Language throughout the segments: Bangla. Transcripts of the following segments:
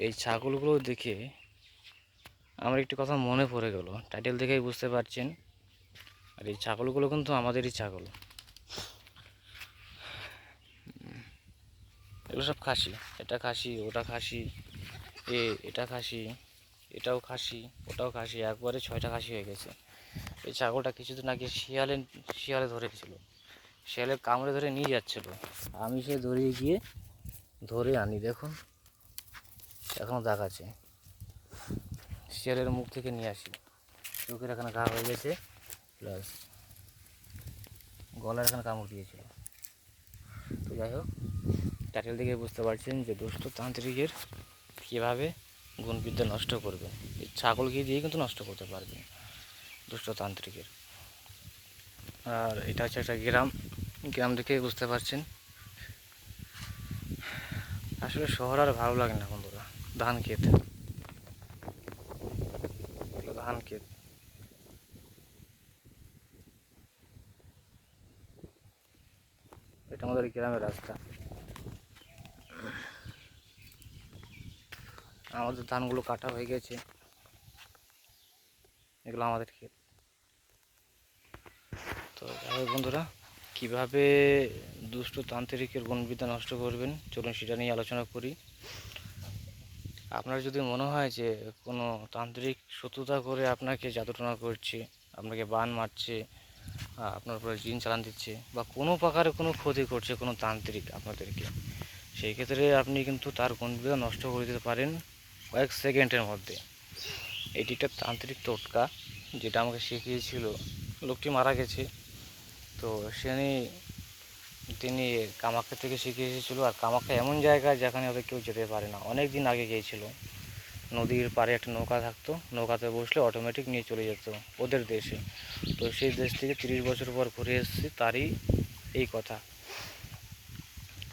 এই ছাগলগুলো দেখে আমার একটি কথা মনে পড়ে গেল। টাইটেল দেখেই বুঝতে পারছেন। আর এই ছাগলগুলো কিন্তু আমাদেরই ছাগল। এগুলো সব খাসি। এটা খাসি, ওটা খাসি, এ, এটা খাসি, এটাও খাসি, ওটাও খাসি। একবারে ছয়টা খাসি হয়ে গেছে। এই ছাগলটা কিছুদিন আগে শিয়ালে শিয়ালে ধরেছিল। শিয়ালে কামড়ে ধরে নিয়ে যাচ্ছিল। আমি সে ধরিয়ে গিয়ে ধরে আনি। দেখুন। এখনও দাগ আছে। শিয়ালের মুখ থেকে নিয়ে আসি। চোখের এখানে ঘা হয়ে গেছে প্লাস গলার এখানে কামড় দিয়েছিল তো যাই হোক, টাইটেল দেখে বুঝতে পারছেন যে দুষ্ট তান্ত্রিকের কীভাবে গুণবিদ্যা নষ্ট করবে। ছাগলকে দিয়ে কিন্তু নষ্ট করতে পারবে দুষ্ট তান্ত্রিকের। আর এটা হচ্ছে একটা গ্রাম। গ্রাম দেখে বুঝতে পারছেন। আসলে শহর আর ভালো লাগে না বন্ধুরা ধান ক্ষেত ধান ক্ষেত এটা আমাদের গ্রামের রাস্তা। আমাদের ধানগুলো কাটা হয়ে গেছে। এগুলো আমাদের ক্ষেত। তো বন্ধুরা, কীভাবে দুষ্ট তান্ত্রিকের গুণবিদ্যা নষ্ট করবেন? চলুন সেটা নিয়ে আলোচনা করি। আপনার যদি মনে হয় যে কোনো তান্ত্রিক শত্রুতা করে আপনাকে জাদুটনা করছে, আপনাকে বান মারছে আপনার উপরে জিন চালান দিচ্ছে বা কোনো প্রকারে কোনো ক্ষতি করছে কোনো তান্ত্রিক আপনাদেরকে, সেই ক্ষেত্রে আপনি কিন্তু তার গুণবিদ্যা নষ্ট করে দিতে পারেন কয়েক সেকেন্ডের মধ্যে। এটি একটা তান্ত্রিক টোটকা যেটা আমাকে শিখিয়েছিল। লোকটি মারা গেছে। তো সে তিনি কামাখ্যা থেকে শিখে এসেছিল আর কামাখ্যা এমন জায়গা যেখানে ওদের কেউ যেতে পারে না। অনেক দিন আগে গিয়েছিল। নদীর পাড়ে একটা নৌকা থাকতো। নৌকাতে বসলে অটোমেটিক নিয়ে চলে যেত ওদের দেশে। তো সেই দেশ থেকে তিরিশ বছর পর ঘুরে এসেছি, তারই এই কথা।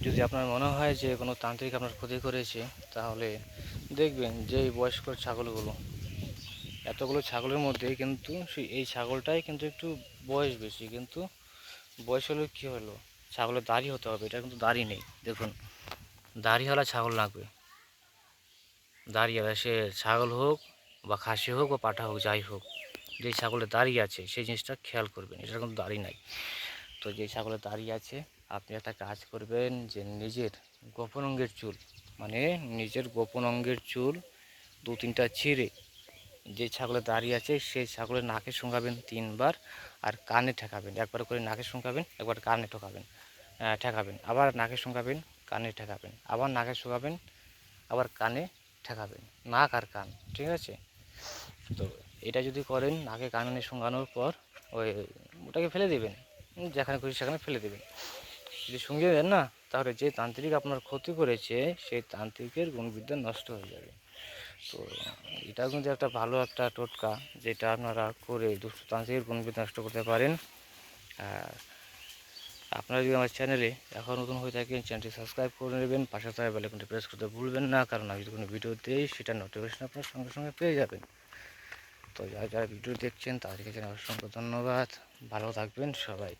যদি আপনার মনে হয় যে কোনো তান্ত্রিক আপনার ক্ষতি করেছে, তাহলে দেখবেন যে এই বয়স্ক ছাগলগুলো, এতগুলো ছাগলের মধ্যে কিন্তু এই ছাগলটাই কিন্তু একটু বয়স বেশি, কিন্তু বয়স হলে কী হলো? ছাগলের দাড়ি হতে হবে, এটা কিন্তু দাড়ি নেই। দেখুন, দাড়িওয়ালা ছাগল লাগবে। দাড়িওয়ালা, সে ছাগল হোক বা খাসি হোক বা পাঠা হোক, যাই হোক যে ছাগলের দাড়ি আছে, সেই জিনিসটা খেয়াল করবেন, এটার কিন্তু দাড়ি নাই। তো যে ছাগলের দাড়ি আছে, আপনি একটা কাজ করবেন যে নিজের গোপন অঙ্গের চুল মানে নিজের গোপন অঙ্গের চুল দু তিনটা ছিঁড়ে, যে ছাগলের দাড়ি আছে, সেই ছাগলের নাকে শুঙ্গাবেন তিনবার আর কানে ঠেকাবেন, একবার করে নাকে শুঙ্গাবেন একবার কানে ঠকাবেন। ঠেকাবেন। আবার নাকে শুঙ্গাবেন কানে ঠেকাবেন। আবার নাকে শুকাবেন, আবার কানে ঠেকাবেন। নাক আর কান, ঠিক আছে? তো এটা যদি করেন, নাকে কানে শুঙ্গানোর পর ওই ওটাকে ফেলে দেবেন। যেখানে খুশি সেখানে ফেলে দেবেন। যদি শুঙ্গিয়ে দেন না, তাহলে যে তান্ত্রিক আপনার ক্ষতি করেছে, সেই তান্ত্রিকের গুণবিদ্যা নষ্ট হয়ে যাবে। তো এটা কিন্তু একটা ভালো একটা টোটকা, যেটা আপনারা করে দুষ্ট তান্ত্রিকের গুণবিদ্যা নষ্ট করতে পারেন। আর আপনারা যদি আমার চ্যানেলে এখন নতুন হয়ে থাকেন চ্যানেলটি সাবস্ক্রাইব করে নেবেন, পাশে থাকা বেলাইকনটি প্রেস করতে ভুলবেন না, কারণ আমি যদি কোনো ভিডিও দিই, সেটা নোটিফিকেশন আপনার সঙ্গে সঙ্গে পেয়ে যাবেন। তো যারা যারা ভিডিও দেখছেন, তাদেরকে অসংখ্য ধন্যবাদ। ভালো থাকবেন সবাই।